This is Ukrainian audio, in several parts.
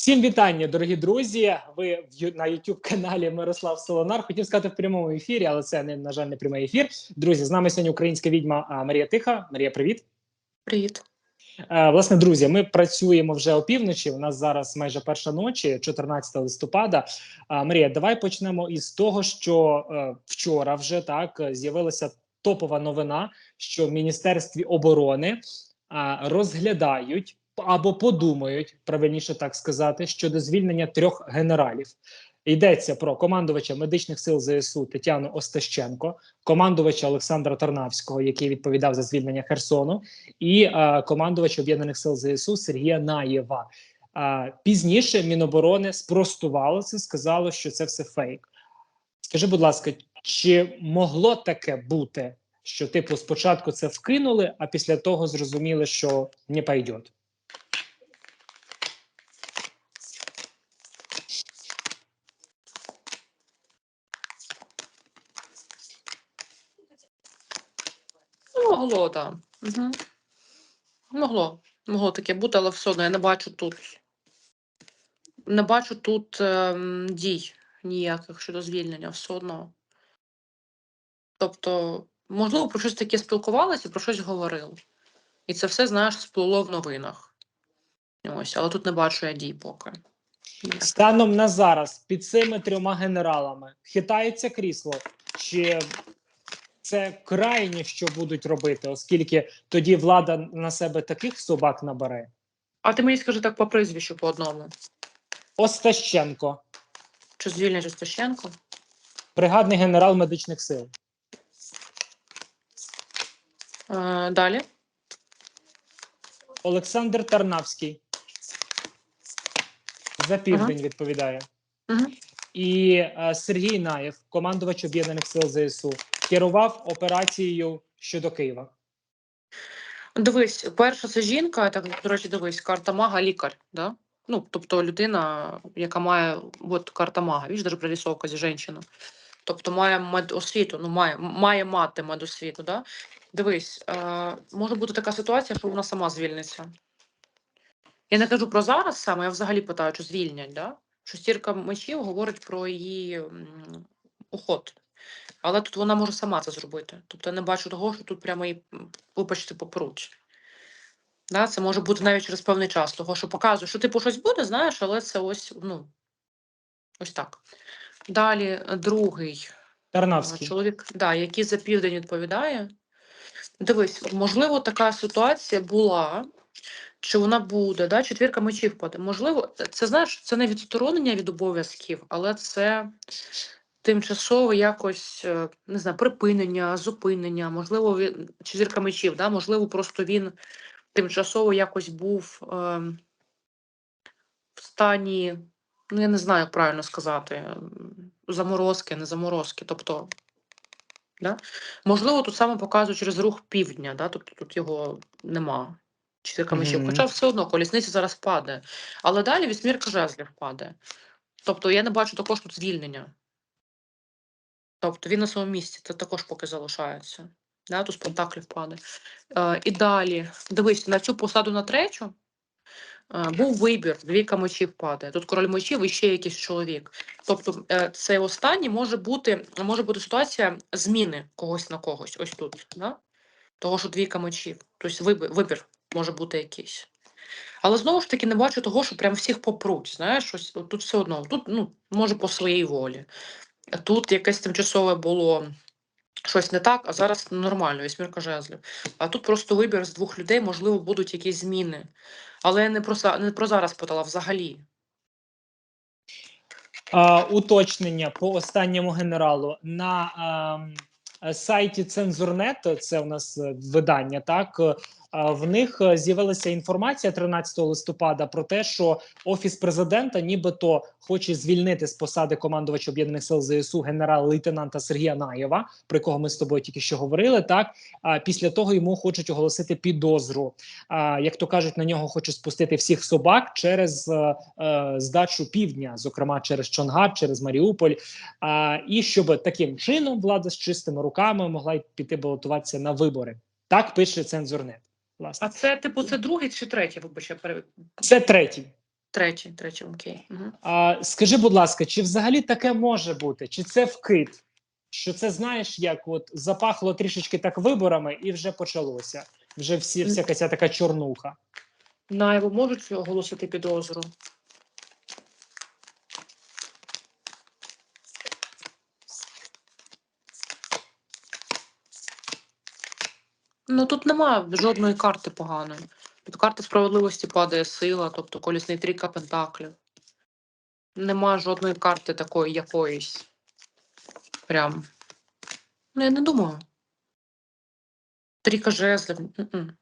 Всім вітання, дорогі друзі. Ви в на youtube каналі Мирослав Солонар. Хотів сказати в прямому ефірі, але це не на жаль не прямий ефір. Друзі, з нами сьогодні українська відьма Марія Тиха. Марія, привіт. Привіт. Власне, друзі, ми працюємо вже опівночі. У нас зараз майже перша ночі, 14 листопада. Марія, давай почнемо із того, що е, вчора вже так з'явилася топова новина, що в Міністерстві оборони розглядають або подумають, правильніше так сказати, щодо звільнення трьох генералів. Йдеться про командувача медичних сил ЗСУ Тетяну Остащенко, командувача Олександра Тарнавського, який відповідав за звільнення Херсону, і е, командувач об'єднаних сил ЗСУ Сергія Наєва. Е, пізніше Міноборони спростувало це, сказало, що це все фейк. Скажи, будь ласка, чи могло таке бути, що типу спочатку це вкинули, а після того зрозуміли, що не пойдет? Ну, могло, так. Угу. Могло. Могло таке бути, але все одно я не бачу тут. Не бачу тут ем, дій ніяких щодо звільнення, все одно. Тобто, можливо, про щось таке спілкувалися, про щось говорили. І це все, знаєш, сплуло в новинах. Ось, але тут не бачу я дій поки. Станом на зараз під цими трьома генералами хитається крісло, чи це крайнє, що будуть робити, оскільки тоді влада на себе таких собак набере? А ти мені скажи так по прізвищу по одному. Остащенко, Чи звільнять Остащенко? бригадний генерал медичних сил. Е, далі. Олександр Тарнавський. За південь відповідає. Угу. І е, Сергій Наєв, командувач об'єднаних сил ЗСУ, керував операцією щодо Києва. Дивись, перша це жінка, так до речі, дивись, карта мага лікар, да? Ну, тобто людина, яка має от карта мага, бачиш, даже прорисовка зі жінчину. Тобто має медосвіту, ну має, має мати медосвіту, да? Дивись, е, може бути така ситуація, що вона сама звільниться. Я не кажу про зараз саме, я взагалі питаю, чи звільнять, да? Шестірка мечів говорить про її уход. Але тут вона може сама це зробити. Тобто я не бачу того, що тут прямо її, вибачте, попруть. Да, це може бути навіть через певний час, того, що показує, що типу щось буде, знаєш, але це ось, ну, ось так. Далі е, другий е, Тарнавський. чоловік, да, який за південь відповідає. Дивись, можливо, така ситуація була, що вона буде, да, четвірка мечів паде. Можливо, це знаєш, це не відсторонення від обов'язків, але це тимчасове якось, е, не знаю, припинення, зупинення, можливо, він, четвірка мечів, да, можливо, просто він тимчасово якось був ем, в стані, ну я не знаю, як правильно сказати, заморозки, не заморозки. Тобто, да? можливо, тут саме показують через рух півдня, да? тобто тут його нема. Четвірка мечів. Мгм. Хоча все одно колісниця зараз падає. Але далі вісьмірка жезлів падає. Тобто я не бачу також тут звільнення. Тобто він на своєму місці, це також поки залишається. Да, тут з падає. Е, і далі, дивись, на цю посаду на третю е, був вибір, двійка мечів падає. Тут король мечів і ще якийсь чоловік. Тобто е, цей останній може бути, може бути ситуація зміни когось на когось, ось тут. Да? Того, що двійка мечів. Тобто вибір, вибір може бути якийсь. Але знову ж таки не бачу того, що прям всіх попруть. Знаєш, ось тут все одно, тут ну, може по своїй волі. Тут якесь тимчасове було щось не так, а зараз нормально, вісьмірка жезлів. А тут просто вибір з двох людей, можливо, будуть якісь зміни. Але я не про, не про зараз питала взагалі. А, уточнення по останньому генералу на ем, е, сайті Цензурнет, це у нас е, видання, так а, в них е, з'явилася інформація 13 листопада про те, що офіс президента, нібито хоче звільнити з посади командувача об'єднаних сил ЗСУ генерал-лейтенанта Сергія Наєва, про якого ми з тобою тільки що говорили. Так а після того йому хочуть оголосити підозру. Як то кажуть, на нього хочуть спустити всіх собак через е, е, здачу півдня, зокрема через Чонгар, через Маріуполь. І щоб таким чином влада з чистими руками могла й піти балотуватися на вибори. Так пише цензурнет. Власне, А це, типу, це другий чи третій, Вибачте, я це третій. Третій, третій, окей. Угу. А, скажи, будь ласка, чи взагалі таке може бути? Чи це вкид? Що це знаєш, як от запахло трішечки так виборами, і вже почалося. Вже всі всяка ця така чорнуха. На можуть оголосити підозру. Ну тут немає жодної карти поганої. Під карти справедливості падає сила, тобто колісний трійка пентаклів. Нема жодної карти такої якоїсь. Прям. Ну, я не думаю. Трійка жезлів. м-м.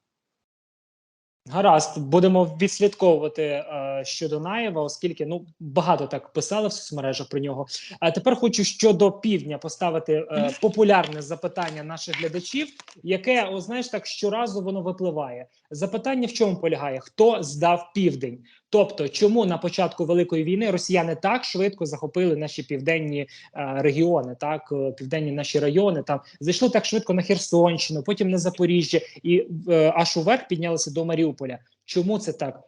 Гаразд, будемо відслідковувати е, щодо Наєва, оскільки ну багато так писали в соцмережах про нього. А тепер хочу щодо півдня поставити е, популярне запитання наших глядачів, яке о, знаєш так щоразу воно випливає. Запитання в чому полягає? Хто здав південь? Тобто, чому на початку великої війни росіяни так швидко захопили наші південні е, регіони, так е, південні наші райони, там зайшли так швидко на Херсонщину, потім на Запоріжжя і е, аж уверх піднялися до Маріуполя. Чому це так?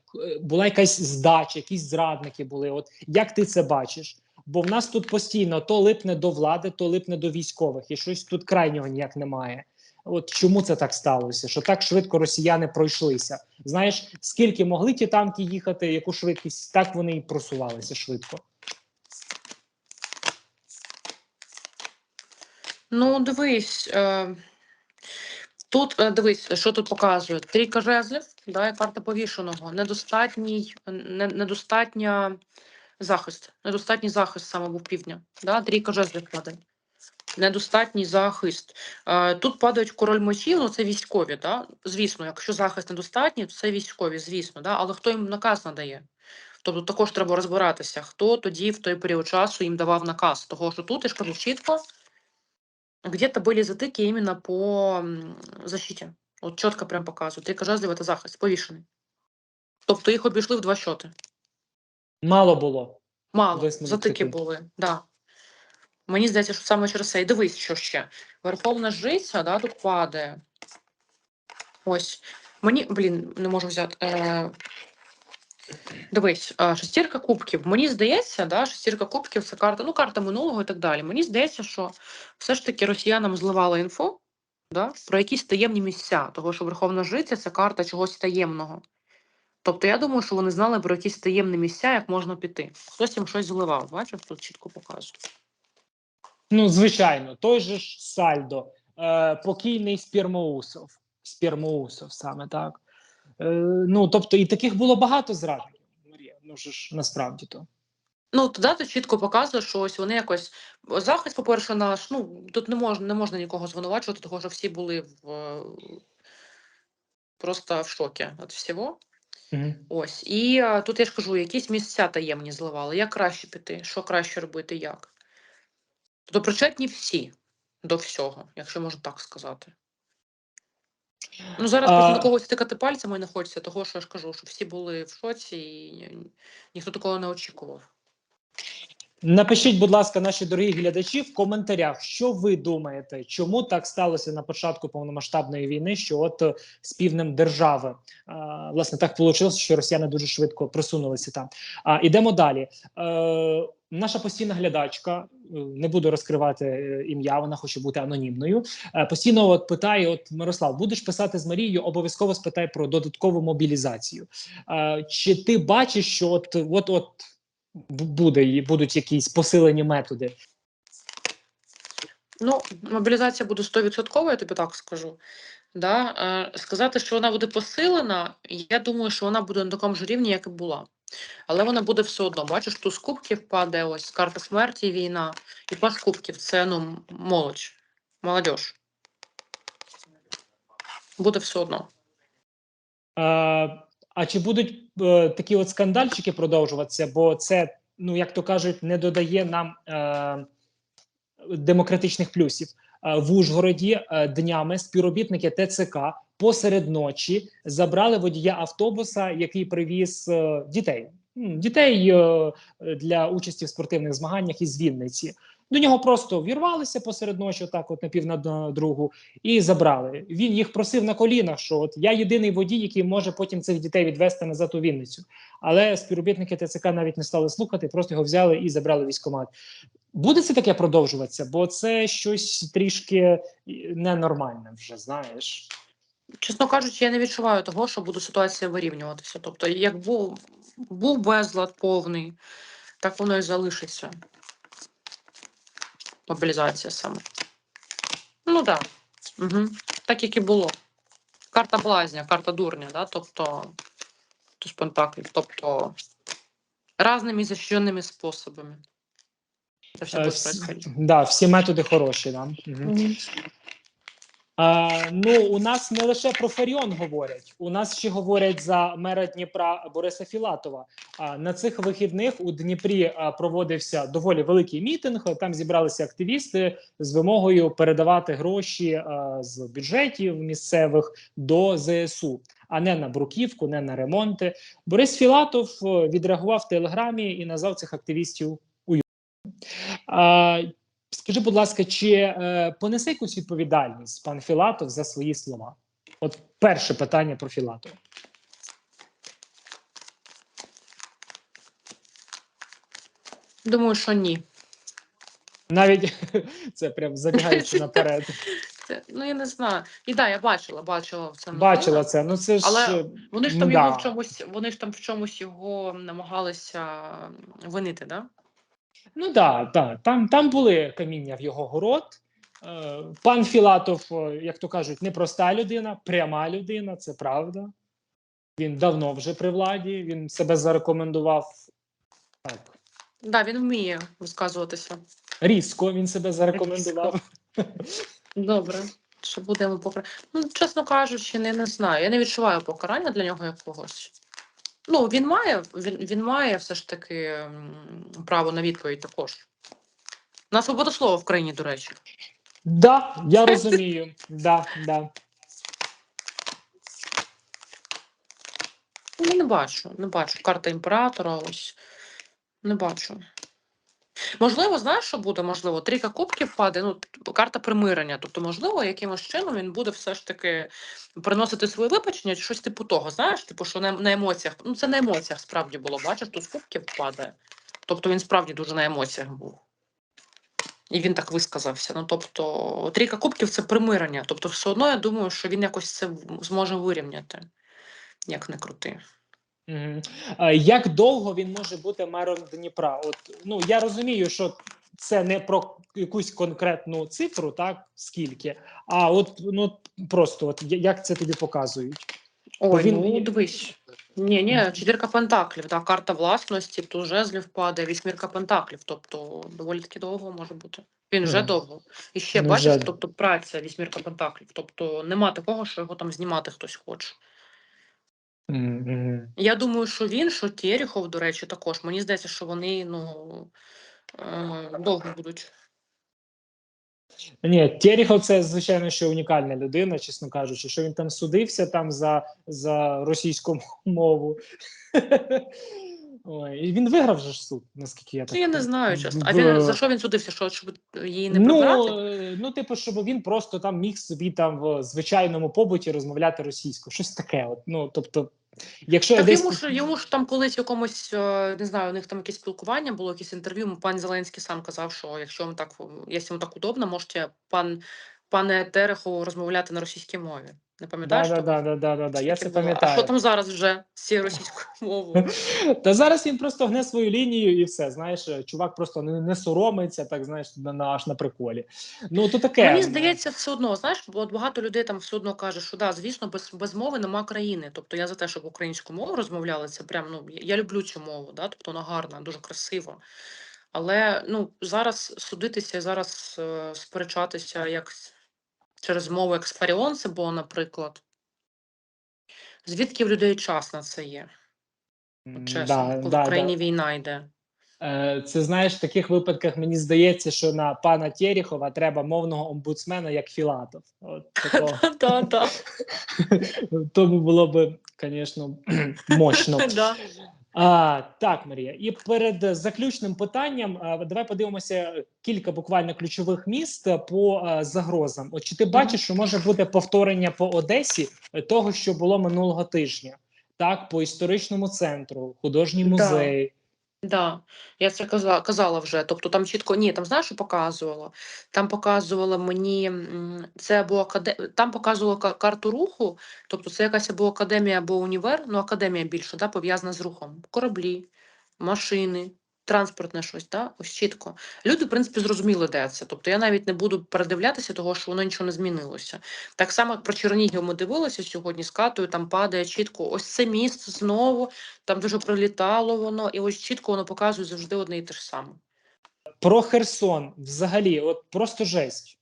Була якась здача, якісь зрадники були. От як ти це бачиш? Бо в нас тут постійно то липне до влади, то липне до військових, і щось тут крайнього ніяк немає. От чому це так сталося? Що так швидко росіяни пройшлися? Знаєш, скільки могли ті танки їхати, яку швидкість, так вони і просувалися швидко. Ну, дивись. Е, тут е, дивись, що тут показує. Трійка жезлів, да, карта повішеного. Недостатній, не, недостатня захист. Недостатній захист саме був півдня. Да? Трійка жезлів падає. Недостатній захист. Е, тут падають король мечів, ну це військові. Да? Звісно, якщо захист недостатній, то це військові, звісно. Да? Але хто їм наказ надає? Тобто також треба розбиратися, хто тоді в той період часу їм давав наказ. Того, що тут я ж кажу чітко, где-то были затыки именно по м, защите. От чітко прям показують. Трійка жезлів – це захист, повішений. Тобто їх обійшли в два щоти. Мало було. Мало, затики були, да. Мені здається, що саме через це. І дивись, що ще. Верховна жриця, да, тут падає. Ось. Мені, блін, не можу взяти. Е... Дивись, е, шестірка кубків. Мені здається, да, шестірка кубків це карта, ну, карта минулого і так далі. Мені здається, що все ж таки росіянам зливали інфу да, про якісь таємні місця, того, що Верховна Жриця це карта чогось таємного. Тобто я думаю, що вони знали про якісь таємні місця, як можна піти. Хтось їм щось зливав, бачиш, тут чітко показує. Ну, звичайно, той же ж Сальдо, е, покійний Спірмоусов. Спірмоусов саме так. Е, ну, тобто, і таких було багато зрадників, Марія. Ну ж ж насправді то. Ну, тоді ти чітко показує, що ось вони якось захист, по-перше, наш. Ну тут не можна не можна нікого звинувачувати, тому що всі були в е, просто в шокі від всього. Угу. Ось. І е, тут я ж кажу, якісь місця таємні зливали. Як краще піти, що краще робити, як. Тобто причетні всі до всього, якщо можна так сказати. Ну, зараз А- просто на когось тикати пальцями не хочеться, того, що я ж кажу, що всі були в шоці і ніхто такого не очікував. Напишіть, будь ласка, наші дорогі глядачі в коментарях, що ви думаєте, чому так сталося на початку повномасштабної війни, що от е, з півднем держави а, власне так вийшло, що росіяни дуже швидко просунулися там. А ідемо далі. Е, наша постійна глядачка, е, не буду розкривати е, ім'я, вона хоче бути анонімною. е, постійно от питає: От Мирослав, будеш писати з Марією, обов'язково спитай про додаткову мобілізацію. Чи ти бачиш, що от от от буде будуть якісь посилені методи. Ну, мобілізація буде 100%, я тобі так скажу. Да? Сказати, що вона буде посилена, я думаю, що вона буде на такому ж рівні, як і була. Але вона буде все одно. Бачиш, туз кубків падає, ось карта смерті, війна, і пас кубків це ну, молодь, молодь. Буде все одно. А, а чи будуть е, такі от скандальчики продовжуватися? Бо це, ну як то кажуть, не додає нам е, демократичних плюсів. Е, в Ужгороді е, днями співробітники ТЦК посеред ночі забрали водія автобуса, який привіз е, дітей. Дітей е, для участі в спортивних змаганнях із Вінниці. До нього просто вірвалися посеред ночі, так от на пів на другу, і забрали. Він їх просив на колінах, що от я єдиний водій, який може потім цих дітей відвести назад у Вінницю. Але співробітники ТЦК навіть не стали слухати, просто його взяли і забрали в військкомат. Буде це таке продовжуватися, бо це щось трішки ненормальне вже, знаєш. Чесно кажучи, я не відчуваю того, що буде ситуація вирівнюватися. Тобто, як був, був безлад повний, так воно і залишиться. Мобілізація саме. Ну так. Да. Угу. Так, як і було. Карта блазня, карта дурня, да? тобто туз пентаклів, тобто разними защищенными способами. Це все Е, буде происходить. Всі методи хороші. Да? Мгм. А, ну, у нас не лише про Фаріон говорять, у нас ще говорять за мера Дніпра Бориса Філатова. А на цих вихідних у Дніпрі а, проводився доволі великий мітинг. Там зібралися активісти з вимогою передавати гроші а, з бюджетів місцевих до ЗСУ, а не на бруківку, не на ремонти. Борис Філатов е, відреагував в телеграмі і назвав цих активістів. Скажи, будь ласка, чи е, понесе якусь відповідальність пан Філатов за свої слова? От перше питання про Філатова. Думаю, що ні. Навіть це прям забігаючи наперед. Це, ну я не знаю. І да, я бачила, бачила це. Бачила це. Ну це ж Але е, Вони ж там Да. його в чомусь, вони ж там в чомусь його намагалися винити, да? Ну да, да, там, там були каміння в його город. Е, Пан Філатов, е, як то кажуть, непроста людина, пряма людина, це правда. Він давно вже при владі, він себе зарекомендував так. Да, він вміє висказуватися. Різко він себе зарекомендував. Добре. Що будемо покарати? Ну, чесно кажучи, не, не знаю. Я не відчуваю покарання для нього якогось. Ну, він має, він, він має все ж таки право на відповідь також. На свободу слова в країні, до речі. Да, я розумію. Да, да. Ну, не бачу, не бачу. Карта імператора ось. Не бачу. Можливо, знаєш, що буде? Можливо, трійка кубків падає, ну, карта примирення. Тобто, можливо, якимось чином він буде все ж таки приносити своє вибачення чи щось типу того. Знаєш, типу, що на, на емоціях. Ну, це на емоціях справді було. Бачиш, тут з кубків падає. Тобто він справді дуже на емоціях був. І він так висказався. Ну, тобто, трійка кубків це примирення. Тобто, все одно я думаю, що він якось це зможе вирівняти, як не крути. Як довго він може бути мером Дніпра? От ну я розумію, що це не про якусь конкретну цифру, так скільки, а от ну просто от як це тобі показують? Ой, він- ну дивись. Ні, ні, четвірка пентаклів, да, карта власності, тут жезлів падає, вісьмірка пентаклів, тобто доволі таки довго може бути. Він вже Мгм. довго. І ще Ну, бачиш, вже- тобто праця, вісьмірка пентаклів. Тобто нема такого, що його там знімати хтось хоче. Я думаю, що він, що Терехов, до речі, також. Мені здається, що вони ну е, довго будуть. Ні, Терехов це звичайно що унікальна людина, чесно кажучи, що він там судився там за, за російську мову. Ой, і він виграв же ж суд, наскільки я так. Ну, я не знаю, чесно. А він за що він судився? Що щоб її не ну, прибрати? е, ну, типу, щоб він просто там міг собі там в звичайному побуті розмовляти російською. Щось таке. От. Ну, тобто, якщо Так десь йому ж йому ж там колись якомусь е, не знаю, у них там якесь спілкування було, якесь інтерв'ю. Пан Зеленський сам казав, що якщо вам так якщо вам так удобно, можете пан пане Терехову розмовляти на російській мові. Не пам'ятаєш? да, да, да, да, да, да, я це було. А пам'ятаю. що там зараз вже з цією російською мовою? Та зараз він просто гне свою лінію і все. Знаєш, чувак просто не, не соромиться, так знаєш, на, на аж на приколі. Ну то таке. Мені здається, все одно, знаєш, бо багато людей там все одно каже, що да, звісно, без, без мови нема країни. Тобто я за те, щоб українську мову розмовляли, це прям ну я люблю цю мову, да? тобто вона гарна, дуже красива. Але ну зараз судитися, зараз е, сперечатися як через мову, як з Фаріон це було, наприклад. Звідки в людей час на це є? Чесно, да, коли да, в країні да. війна йде. Е, Це знаєш, в таких випадках мені здається, що на пана Терехова треба мовного омбудсмена, як Філатов. От такого. Тому було б, звісно, мощно. А, так, Марія. І перед заключним питанням а, давай подивимося кілька буквально ключових міст по а, загрозам. От чи ти бачиш, що може бути повторення по Одесі е, того, що було минулого тижня? Так, по історичному центру, художній музеї. музей. Да, я це казала, казала вже. Тобто там чітко ні, там знаєш, що показувало? Там показувало мені це або акаде... там показувало ка- карту руху, тобто це якась або академія, або універ, ну академія більше, да, пов'язана з рухом. Кораблі, машини, транспортне щось, да? ось чітко. Люди, в принципі, зрозуміли, де це. Тобто я навіть не буду передивлятися, того, що воно нічого не змінилося. Так само, як про Чернігів ми дивилися сьогодні з катою, там падає чітко ось це місце знову, там дуже прилітало воно, і ось чітко воно показує завжди одне і те ж саме. Про Херсон взагалі, от просто жесть.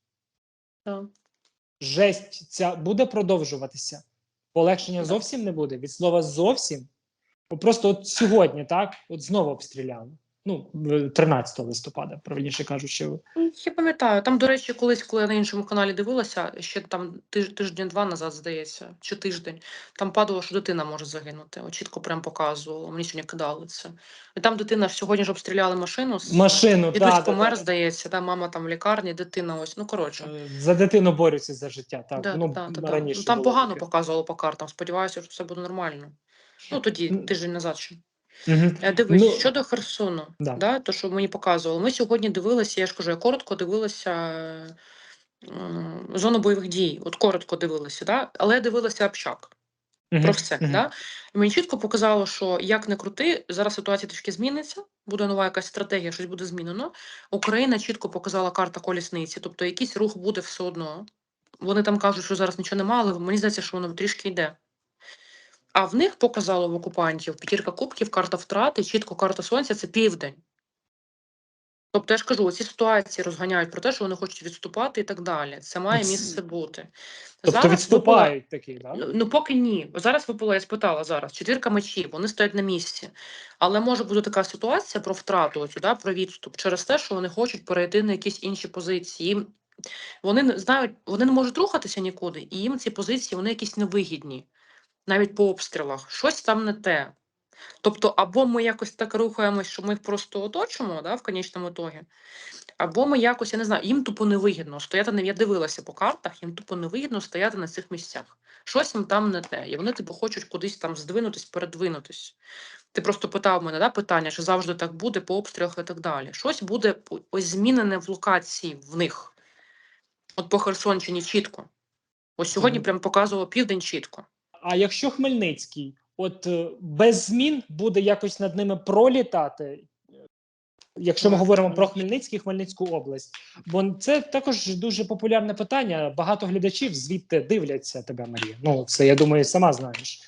Так. Жесть ця буде продовжуватися. Полегшення зовсім не буде. Від слова зовсім. Просто от сьогодні, так, от знову обстріляли. Ну, 13 листопада, правильніше кажучи. Ну, Я пам'ятаю, там, до речі, колись, коли я на іншому каналі дивилася, ще там тиж- тиждень-два назад, здається, чи тиждень, там падало, що дитина може загинути. От чітко прям показувало. Мені сьогодні кидали це. І там дитина сьогодні ж обстріляли машину. Машину, Дідусь так. помер, здається, да, мама там в лікарні, дитина ось. Ну, коротше. За дитину борються за життя. Так, Да, ну, да, да, да. раніше Ну, там було погано таке. показувало по картам. Сподіваюся, що все буде нормально. Ну тоді, тиждень назад ще. Е, Дивись, Ну, щодо Херсону, да. да. то, що мені показували. Ми сьогодні дивилися, я ж кажу, я коротко дивилася зону бойових дій. От коротко дивилася, да? але я дивилася общак Мгм. про все. Мгм. Да? І мені чітко показало, що як не крути, зараз ситуація трішки зміниться, буде нова якась стратегія, щось буде змінено. Україна чітко показала карта колісниці, тобто якийсь рух буде все одно. Вони там кажуть, що зараз нічого немає, але мені здається, що воно трішки йде. А в них показало в окупантів п'ятірка кубків, карта втрати, чітко карта сонця це південь. Тобто, я ж кажу, ці ситуації розганяють про те, що вони хочуть відступати і так далі. Це має місце бути. Тобто Зараз випала- відступають такі, так? Ну, ну, поки ні. Зараз випала, я спитала зараз. Четвірка мечів, вони стоять на місці. Але може бути така ситуація про втрату, оцю, да, про відступ, через те, що вони хочуть перейти на якісь інші позиції. Вони не знають, вони не можуть рухатися нікуди, і їм ці позиції вони якісь невигідні, навіть по обстрілах. Щось там не те. Тобто, або ми якось так рухаємось, що ми їх просто оточимо да, в конечному ітогі, або ми якось, я не знаю, їм тупо невигідно стояти, не я дивилася по картах, їм тупо невигідно стояти на цих місцях. Щось їм там не те. І вони типу хочуть кудись там здвинутись, передвинутись. Ти просто питав мене да, питання, чи завжди так буде по обстрілах і так далі. Щось буде ось змінене в локації в них. От по Херсонщині чітко. Ось сьогодні Мгм. прям показувало південь чітко. А якщо Хмельницький, от е, без змін буде якось над ними пролітати, якщо ми говоримо про Хмельницький, Хмельницьку область, бо це також дуже популярне питання. Багато глядачів звідти дивляться тебе, Марія. Ну це я думаю, сама знаєш.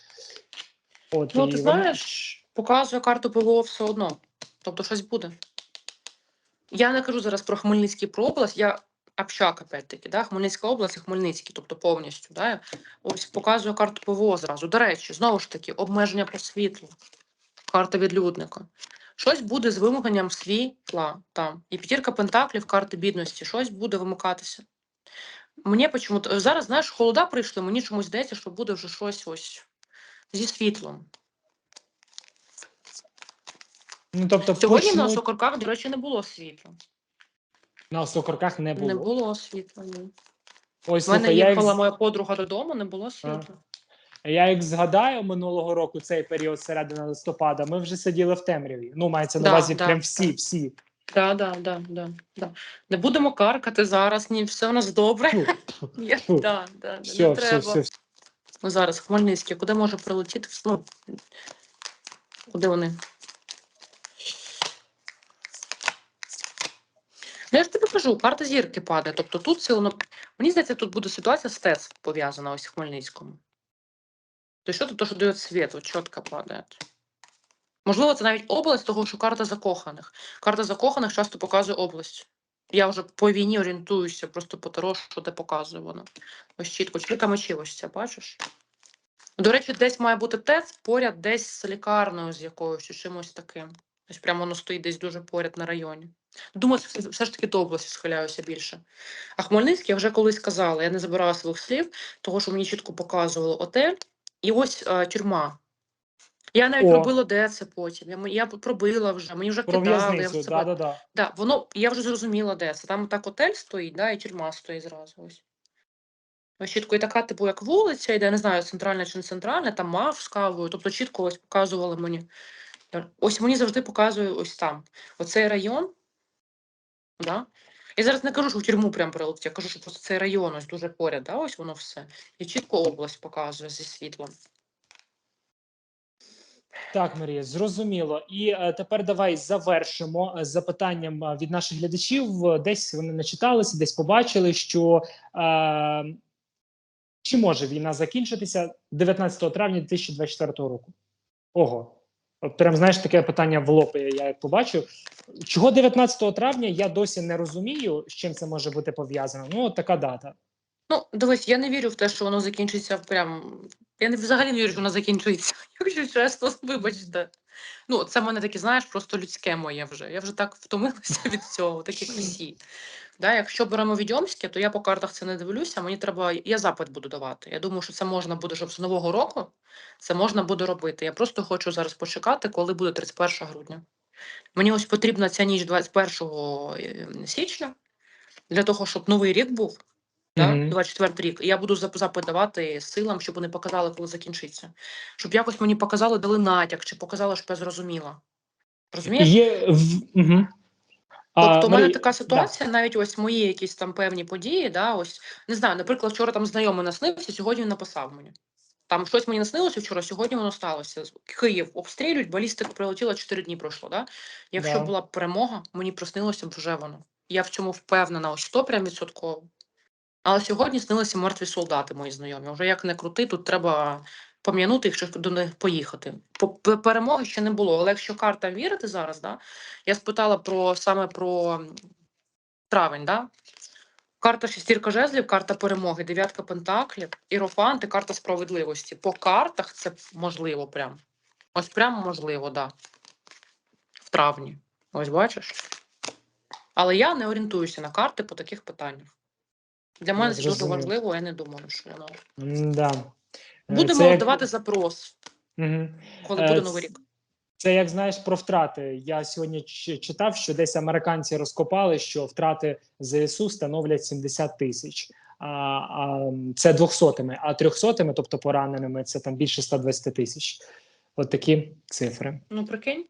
От Ну, ти вона- знаєш, показує карту ПВО все одно. Тобто щось буде. Я не кажу зараз про Хмельницький про область, я общак, опять-таки, да? Хмельницька область і Хмельницький, тобто повністю. Да? Ось показує карту ПВО зразу. До речі, знову ж таки, обмеження по світлу, карта відлюдника. Щось буде з вимаганням світла там. І п'ятірка пентаклів, карти бідності, щось буде вимикатися. Мені почому зараз, знаєш, холода прийшли, мені чомусь здається, що буде вже щось ось зі світлом. ну тобто Сьогодні на почнуть- Сокорках, до речі, не було світла. На сокорках не було. Не було світла. Ні. Ось У мене слухай, я як, їхала з- моя подруга додому, не було світла. я як згадаю минулого року цей період середини листопада, ми вже сиділи в темряві. Ну мається на Да, увазі да, прям всі, всі. Да, да, да, да, да. Не будемо каркати зараз, ні, все у нас добре. Фу, Ні, фу. да, да, да, все, не все, треба. все, Ну, зараз Хмельницький, куди може прилетіти? Ну, куди вони? Я ж тобі кажу, карта зірки падає. Тобто тут силно. Мені здається, тут буде ситуація з ТЕЦ пов'язана ось в Хмельницькому. То що то, що дає світ, от чітко падає. Можливо, це навіть область, того, що карта закоханих. Карта закоханих часто показує область. Я вже по війні орієнтуюся, просто по таро, що де показує воно. Ось чітко, ось це, бачиш? До речі, десь має бути ТЕЦ поряд десь з лікарнею з якоюсь чи чимось таким. Ось прямо воно стоїть десь дуже поряд на районі. Думаю, все, ж таки до області схиляюся більше. А Хмельницький я вже колись казала, я не забирала своїх слів, того, що мені чітко показували отель, і ось е, тюрма. Я навіть О. пробила, де це потім. Я, я пробила вже, мені вже Про кидали. Я вже да, да, да. Да, воно, я вже зрозуміла, де це. Там так отель стоїть, да, і тюрма стоїть зразу. Ось. Ось чітко, і така, типу, як вулиця, йде, не знаю, центральна чи не центральна, там мав з кавою. Тобто чітко ось показували мені. Ось мені завжди показує ось там. Оцей район. Да? Я зараз не кажу, що в тюрму прям прилетить, я кажу, що просто цей район ось дуже поряд, да, ось воно все. І чітко область показує зі світлом. Так, Марія, зрозуміло. І е, тепер давай завершимо е, з запитанням е, від наших глядачів. Десь вони начиталися, десь побачили, що е, чи може війна закінчитися 19 травня 2024 року? Ого. От прям знаєш таке питання в лоб, я як побачу. Чого 19 травня я досі не розумію, з чим це може бути пов'язано. Ну, от така дата. Ну, дивись, я не вірю в те, що воно закінчиться прям. Я не взагалі не вірю, що воно закінчується. Якщо чесно, вибачте. Ну, це в мене таке, знаєш, просто людське моє вже. Я вже так втомилася від цього, так як всі. Да, якщо беремо відьомське, то я по картах це не дивлюся. Мені треба, я запит буду давати. Я думаю, що це можна буде, щоб з нового року це можна буде робити. Я просто хочу зараз почекати, коли буде 31 грудня. Мені ось потрібна ця ніч 21 е, січня для того, щоб новий рік був. Да? Мгм. 24 рік. Я буду зап- запит давати силам, щоб вони показали, коли закінчиться. Щоб якось мені показали, дали натяк, чи показали, щоб я зрозуміла. Розумієш? Є в... угу. Тобто, у мене така ситуація, навіть ось мої якісь там певні події, да, ось не знаю, наприклад, вчора там знайомий наснився, сьогодні він написав мені. Там щось мені наснилося вчора, сьогодні воно сталося. Київ обстрілюють, балістика прилетіла 4 дні пройшло. Да? Якщо Да. була перемога, мені проснилося б вже воно. Я в цьому впевнена, ось 100 прям відсотково. Але сьогодні снилися мертві солдати, мої знайомі. Вже як не крути, тут треба пом'янути їх, щоб до них поїхати. Перемоги ще не було. Але якщо карта вірити зараз, да, я спитала про саме про травень, да? Карта шестірка жезлів, карта перемоги, дев'ятка пентаклів, ірофант і карта справедливості. По картах це можливо прям. Ось прямо можливо, да. В травні. Ось бачиш. Але я не орієнтуюся на карти по таких питаннях. Для мене це дуже важливо, я не думаю, що воно. Да. Будемо Це як- давати запрос, Мгм. коли Е, буде новий рік. Це як знаєш про втрати. Я сьогодні читав, що десь американці розкопали, що втрати ЗСУ становлять 70 тисяч. А, а це двохсотими, а трьохсотими, тобто пораненими, це там більше 120 тисяч. От такі цифри. Ну, прикинь.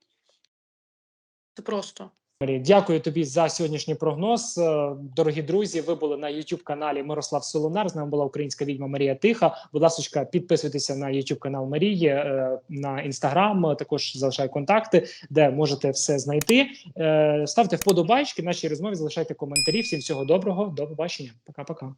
Це просто. Дякую тобі за сьогоднішній прогноз. Е, Дорогі друзі, ви були на youtube каналі Мирослав Солонар. З нами була українська відьма Марія Тиха. Будь ласка, підписуйтеся на youtube канал Марії, е, на інстаграм. Також залишаю контакти, де можете все знайти. Е, Ставте вподобайки нашій розмові, залишайте коментарі. Всім всього доброго, до побачення. Пока-пока.